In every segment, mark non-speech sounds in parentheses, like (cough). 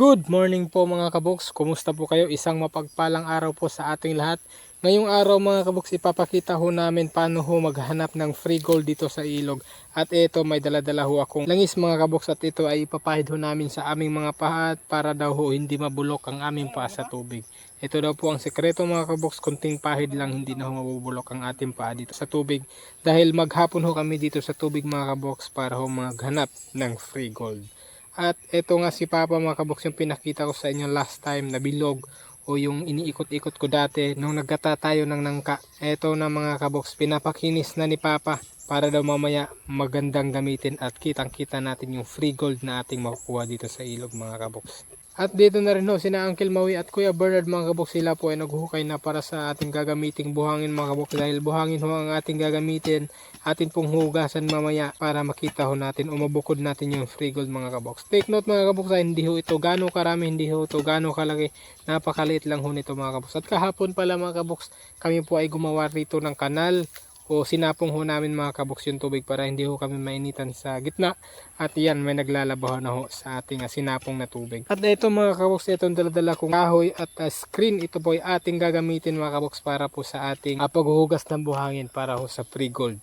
Good morning po mga kaboks. Kumusta po kayo? Isang mapagpalang araw po sa ating lahat. Ngayong araw mga kaboks, ipapakita ho namin paano ho maghanap ng free gold dito sa ilog. At ito may daladala ho akong langis mga kaboks at ito ay ipapahid ho namin sa aming mga pahat para daw ho hindi mabulok ang aming paa sa tubig. Ito daw po ang sekreto mga kaboks, kunting pahid lang hindi na ho mabubulok ang ating paa dito sa tubig. Dahil maghapon ho kami dito sa tubig mga kaboks para ho maghanap ng free gold. At ito nga si Papa mga kaboks yung pinakita ko sa inyo last time na bilog o yung iniikot-ikot ko dati nung nagkata tayo ng nangka. Ito na mga kaboks, pinapakinis na ni Papa para daw mamaya magandang gamitin at kitang-kita natin yung free gold na ating makukuha dito sa ilog mga kaboks. At dito na rin ho sina Uncle Maui at Kuya Bernard mga kaboks sila po ay naghuhukay na para sa ating gagamiting buhangin mga kaboks dahil buhangin ho ang ating gagamitin atin pong hugasan mamaya para makita ho natin o mabukod natin yung free gold mga kaboks. Take note mga kaboks ay hindi ho ito gano'ng karami, hindi ho ito gano'ng kalaki, napakaliit lang ho nito mga kaboks. At kahapon pala mga kaboks, kami po ay gumawa rito ng kanal o sinapong ho namin mga kaboks yung tubig para hindi ho kami mainitan sa gitna at yan may naglalabaho na ho sa ating ah, sinapong na tubig at ito mga kaboks itong daladala kong kahoy at ah, screen ito po ay ating gagamitin mga kaboks para po sa ating uh, paghuhugas ng buhangin para ho sa free gold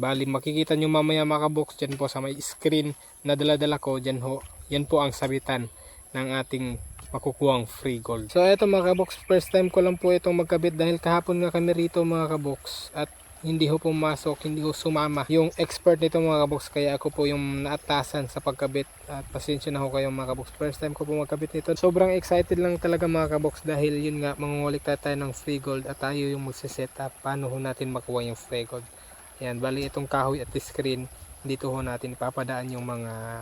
Bali, makikita nyo mamaya mga kaboks dyan po sa may screen na daladala ko dyan ho. Yan po ang sabitan ng ating makukuhang free gold. So eto mga kaboks, first time ko lang po itong magkabit dahil kahapon nga kami rito mga kaboks at hindi ho pumasok, hindi ho sumama yung expert nito mga kaboks. Kaya ako po yung naatasan sa pagkabit. At pasensya na ho kayo mga kaboks. First time ko po magkabit nito. Sobrang excited lang talaga mga kaboks dahil yun nga mangungulikta tayo ng free gold at tayo yung magsiset up. Paano ho natin makuha yung free gold? Yan, bali itong kahoy at screen, dito ho natin ipapadaan yung mga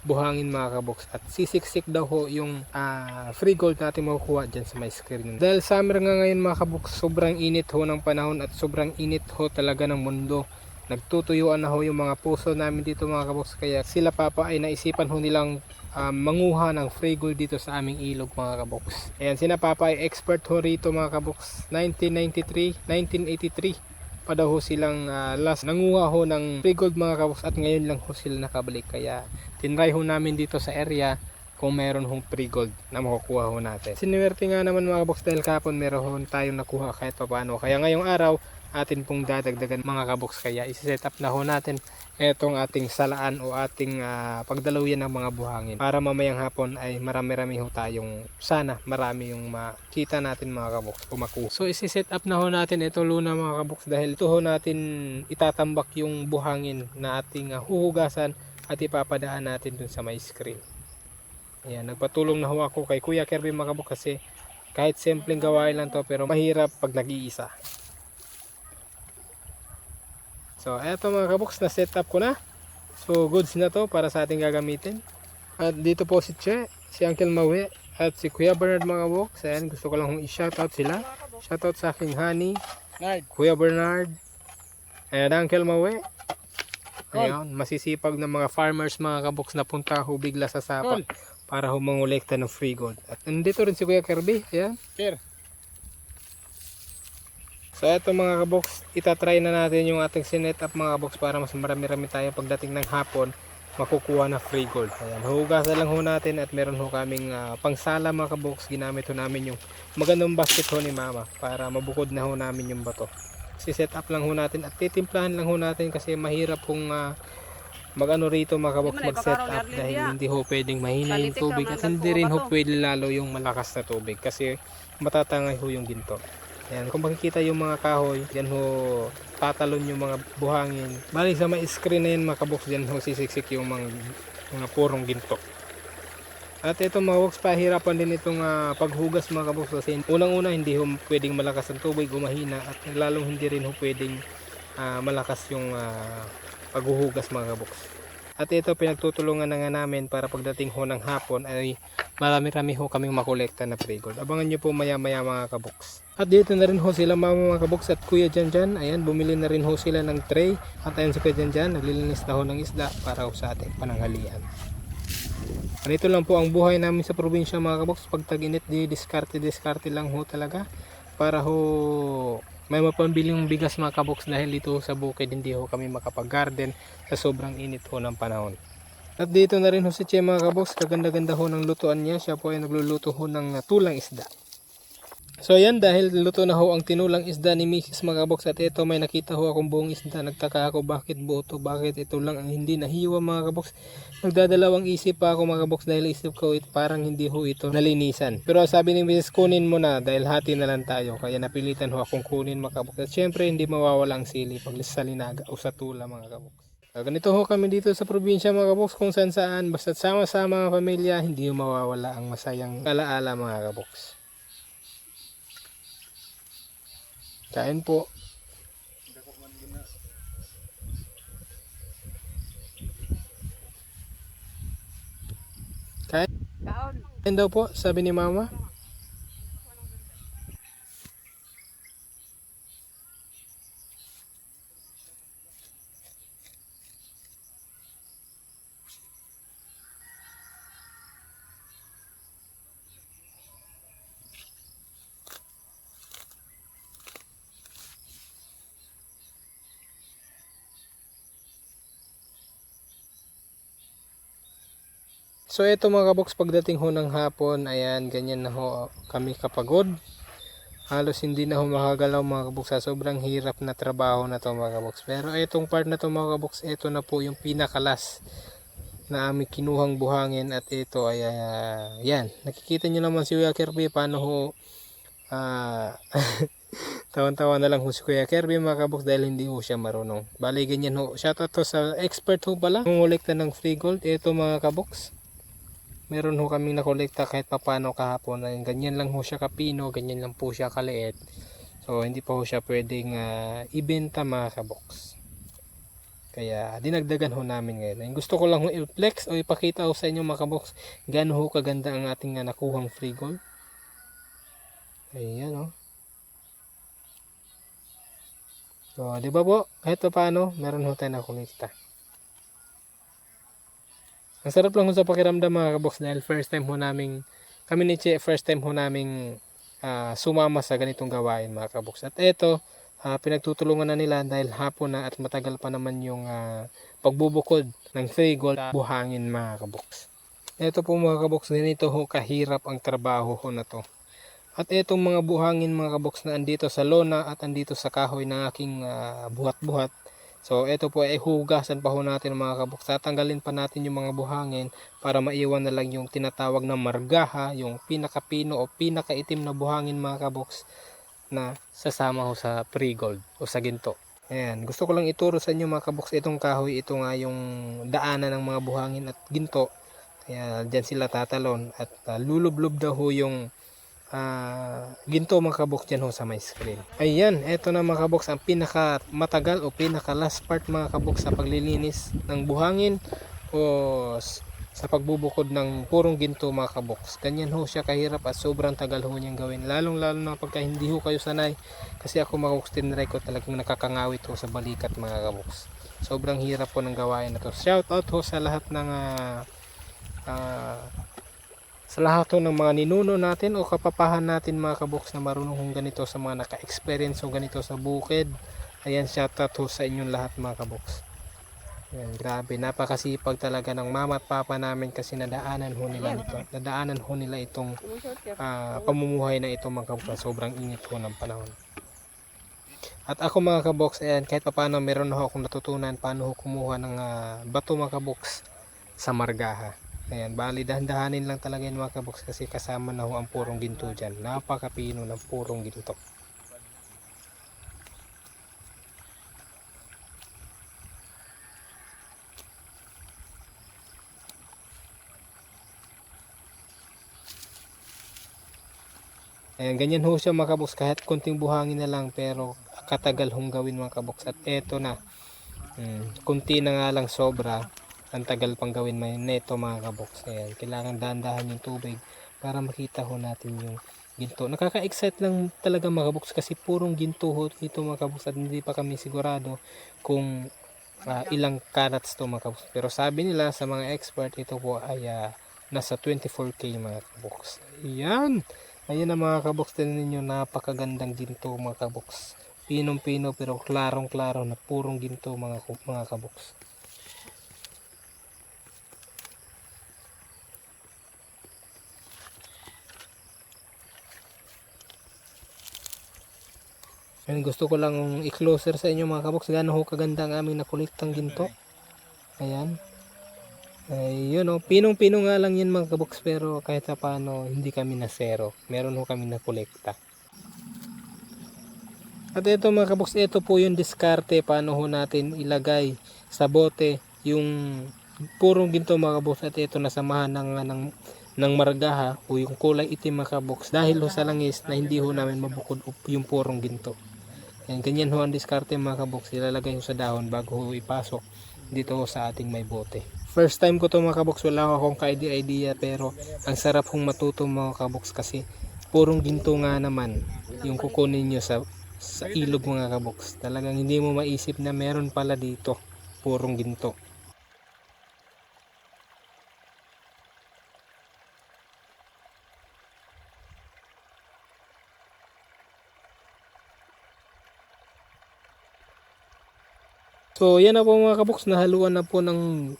buhangin mga kaboks at sisiksik daw ho yung ah, free gold natin makukuha dyan sa may screen. Dahil summer nga ngayon mga kaboks, sobrang init ho ng panahon at sobrang init ho talaga ng mundo. Nagtutuyuan na ho yung mga puso namin dito mga kaboks kaya sila papa ay naisipan ho nilang ah, manguha ng free gold dito sa aming ilog mga kaboks. Ayan, sina papa ay expert ho rito mga kaboks. 1993, 1983 pa daw ho silang ah, last nanguha ho ng free gold mga kabos at ngayon lang ho sila nakabalik kaya tinry ho namin dito sa area kung meron hong free gold na makukuha ho natin. Sinuwerte nga naman mga kaboks dahil kapon meron ho tayong nakuha kahit pa paano. Kaya ngayong araw atin pong dadagdagan mga kaboks kaya isi-set up na ho natin etong ating salaan o ating ah, pagdalawian ng mga buhangin para mamayang hapon ay marami-rami ho tayong sana marami yung makita natin mga kaboks o makuha. So isi-set up na ho natin ito luna mga kaboks dahil ito ho natin itatambak yung buhangin na ating ah, huhugasan at ipapadaan natin dun sa may screen. Ayan, nagpatulong na ho ako kay Kuya Kirby mga kaboks kasi kahit simpleng gawain lang to pero mahirap pag nag-iisa. So, eto mga kaboks, na set up ko na. So, goods na to para sa ating gagamitin. At dito po si Che, si Uncle Maui, at si Kuya Bernard mga kaboks. Ayan, gusto ko lang hong i-shoutout sila. Shoutout sa aking honey, Nard. Kuya Bernard, and Uncle Maui. Ayan, masisipag ng mga farmers mga kaboks na punta ho bigla sa sapa para ho mangolekta ng free gold. At nandito rin si Kuya Kirby. Ayan. Sir. So eto mga kaboks, itatry na natin yung ating sinet up mga kaboks para mas marami-rami tayo pagdating ng hapon makukuha na free gold. Ayan, hugasan lang ho natin at meron ho kaming ah, pangsala mga kaboks. Ginamit ho namin yung magandang basket ho ni mama para mabukod na ho namin yung bato. Si-set up lang ho natin at titimplahan lang ho natin kasi mahirap kung ah, mag-ano rito mga kaboks mag-set up dahil hindi ho pwedeng mahina yung tubig at hindi rin ho pwede lalo yung malakas na tubig kasi matatangay ho yung ginto. Ayan, kung makikita yung mga kahoy, yan ho tatalon yung mga buhangin. Bali sa may screen na yan mga kaboks, yan ho sisiksik yung mga, mga purong ginto. At ito mga kaboks, pahirapan din itong ah, paghugas mga kaboks kasi unang-una hindi ho pwedeng malakas ang tubig o mahina at lalong hindi rin ho pwedeng ah, malakas yung ah, paghuhugas mga kaboks. At ito pinagtutulungan na nga namin para pagdating ho ng hapon ay marami-rami ho kaming makolekta na free gold. Abangan nyo po maya-maya mga kaboks. At dito na rin ho sila mama mga kaboks at kuya dyan dyan. Ayan, bumili na rin ho sila ng tray. At ayan si kuya dyan dyan, naglilinis na ho ng isda para ho sa ating pananghalian. Ganito lang po ang buhay namin sa probinsya mga kaboks. Pag tag-init, di diskarte-diskarte lang ho talaga. Para ho may mapambiling bigas mga kaboks dahil dito sa bukid hindi ho kami makapag-garden sa sobrang init ho ng panahon. At dito na rin ho si Che mga kabox, kaganda-ganda ho ng lutuan niya. Siya po ay nagluluto ho ng tulang isda. So yan dahil luto na ho ang tinulang isda ni Mrs. mga kabox at ito may nakita ho akong buong isda. Nagtaka ako bakit buo bakit ito lang ang hindi nahiwa mga kabox. Nagdadalawang isip pa ako mga kabox dahil isip ko it, parang hindi ho ito nalinisan. Pero sabi ni Mrs. kunin mo na dahil hati na lang tayo. Kaya napilitan ho akong kunin mga kabox. At syempre hindi mawawala ang sili pag sa linaga o sa tula mga kabox. Ah, ganito ho kami dito sa probinsya mga kabox kung saan saan. Basta sama-sama ang pamilya, hindi mawawala ang masayang alaala mga kabox. Kain po. Kain. Kain daw po, sabi ni mama. So ito mga kabox pagdating ho ng hapon, ayan, ganyan na ho kami kapagod. Halos hindi na ho makagalaw mga kabox sa sobrang hirap na trabaho na to mga kabox. Pero itong part na to mga kabox, ito na po yung pinakalas na aming kinuhang buhangin at ito ay ah, yan. Nakikita nyo naman si Kuya Kirby paano ho ah (laughs) Tawan-tawa na lang ho si Kuya Kirby mga kabox dahil hindi ho siya marunong. Bali ganyan ho. Shoutout to sa expert ho pala. Mungulekta ng free gold. Ito mga kabox meron ho kaming nakolekta kahit papano kahapon ay ganyan lang ho siya kapino ganyan lang po siya kaliit. So hindi pa ho siya pwedeng ah, ibenta mga kabox. Kaya dinagdagan ho namin ngayon. Gusto ko lang ho i-flex o ipakita ho sa inyo mga kabox gaano ho kaganda ang ating ah, nakuhang free gold. Ayan oh. So di ba po? Kahit paano meron ho tayo nakolekta ang sarap lang sa pakiramdam mga kabox dahil first time ho namin, kami ni Che, first time ho namin ah, sumama sa ganitong gawain mga kabox. At eto, ah, pinagtutulungan na nila dahil hapon na at matagal pa naman yung ah, pagbubukod ng free gold sa buhangin mga kabox. Eto po mga kabox, ganito ho kahirap ang trabaho ho na to. At etong mga buhangin mga kabox na andito sa lona at andito sa kahoy na aking ah, buhat-buhat So, ito po ay hugasan pa ho natin mga kaboks. Tatanggalin pa natin yung mga buhangin para maiwan na lang yung tinatawag na margaha, yung pinakapino o pinakaitim na buhangin mga kaboks na sasama ho sa pre-gold o sa ginto. Ayan, gusto ko lang ituro sa inyo mga kaboks itong kahoy, ito nga yung daanan ng mga buhangin at ginto. Kaya dyan sila tatalon at uh, lulublob daw ho yung ah ginto mga kaboks dyan ho sa my screen. Ayan, eto na mga kaboks ang pinaka matagal o pinaka last part mga kaboks sa paglilinis ng buhangin o sa pagbubukod ng purong ginto mga kaboks. Ganyan ho siya kahirap at sobrang tagal ho niyang gawin. Lalong lalo na pagka hindi ho kayo sanay kasi ako mga kaboks tinry ko talagang nakakangawit ho sa balikat mga kaboks. Sobrang hirap po ng gawain na to. Shout out ho sa lahat ng ah, ah, sa lahat ng mga ninuno natin o kapapahan natin mga kaboks na marunong hong ganito sa mga naka-experience o ganito sa bukid. Ayan, shoutout ho sa inyong lahat mga kaboks. Ayan, grabe, napakasipag talaga ng mama at papa namin kasi nadaanan ho nila nito. Nadaanan ho nila itong ah, pamumuhay na ito mga kaboks. Sobrang init ho ng panahon. At ako mga kaboks, ayan, kahit pa paano meron ho akong natutunan paano ho kumuha ng ah, bato mga kaboks sa margaha. Ayan, bali dahan-dahanin lang talaga yun mga kaboks kasi kasama na ho ang purong ginto dyan. Napakapino ng purong ginto. Ayan, ganyan ho siya mga kaboks kahit konting buhangin na lang pero katagal hong gawin mga kaboks. At eto na, Hmm, kunti na nga lang sobra. Ang tagal pang gawin may neto mga kaboks. Ayan, kailangan dahan-dahan yung tubig para makita ho natin yung ginto. Nakaka-excite lang talaga mga kaboks kasi purong ginto ho ito mga kaboks at hindi pa kami sigurado kung ah, ilang carats to mga kaboks. Pero sabi nila sa mga expert ito po ay ah, nasa 24k mga kaboks. Ayan! Ayan na mga kaboks, tinan ninyo napakagandang ginto mga kaboks pinong-pino pero klarong-klaro na purong ginto mga mga kaboks. Ayun, gusto ko lang i-closer sa inyo mga kaboks. Gano'n ho kaganda ang aming nakuliktang ginto. Ayan. Ay, yun o. Pinong-pino nga lang yan mga kaboks. Pero kahit sa paano, hindi kami na zero. Meron ho kami nakolekta. At ito mga kaboks, ito po yung diskarte. Paano ho natin ilagay sa bote yung purong ginto mga kaboks. At ito nasamahan ng, ng, ng margaha o yung kulay itim mga kaboks. Dahil ho sa langis na hindi ho namin mabukod yung purong ginto. Yan, ganyan ho ang diskarte mga kaboks. Ilalagay ho sa dahon bago ho ipasok dito ho sa ating may bote. First time ko to mga kaboks. Wala akong ka-idea pero ang sarap hong matuto mga kaboks kasi purong ginto nga naman yung kukunin nyo sa sa ilog mga kaboks. Talagang hindi mo maisip na meron pala dito purong ginto. So yan na po mga kaboks, nahaluan na po ng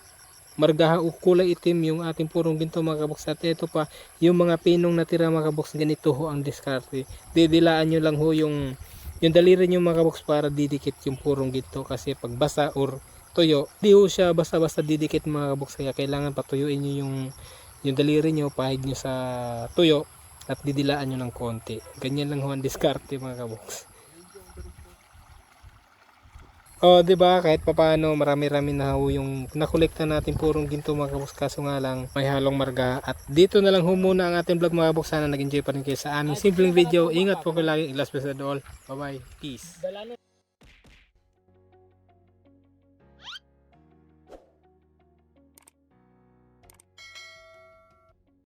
margaha o kulay itim yung ating purong ginto mga kaboks. At ito pa, yung mga pinong natira mga kaboks, ganito ho ang diskarte. Didilaan nyo lang ho yung, yung daliri nyo mga kaboks para didikit yung purong ginto. Kasi pag basa or tuyo, di ho siya basta-basta didikit mga kaboks. Kaya kailangan patuyuin nyo yung, yung daliri nyo, pahid nyo sa tuyo at didilaan nyo ng konti. Ganyan lang ho ang diskarte mga kaboks. Oh, 'di ba? Kahit papaano marami-rami na ho yung nakolekta natin purong ginto mga kaboks kaso nga lang may halong marga. At dito na lang ho muna ang ating vlog mga kaboks. Sana nag-enjoy pa rin kayo sa aming simpleng video. Ingat po kayo lagi. Last but not all. Bye-bye. Peace.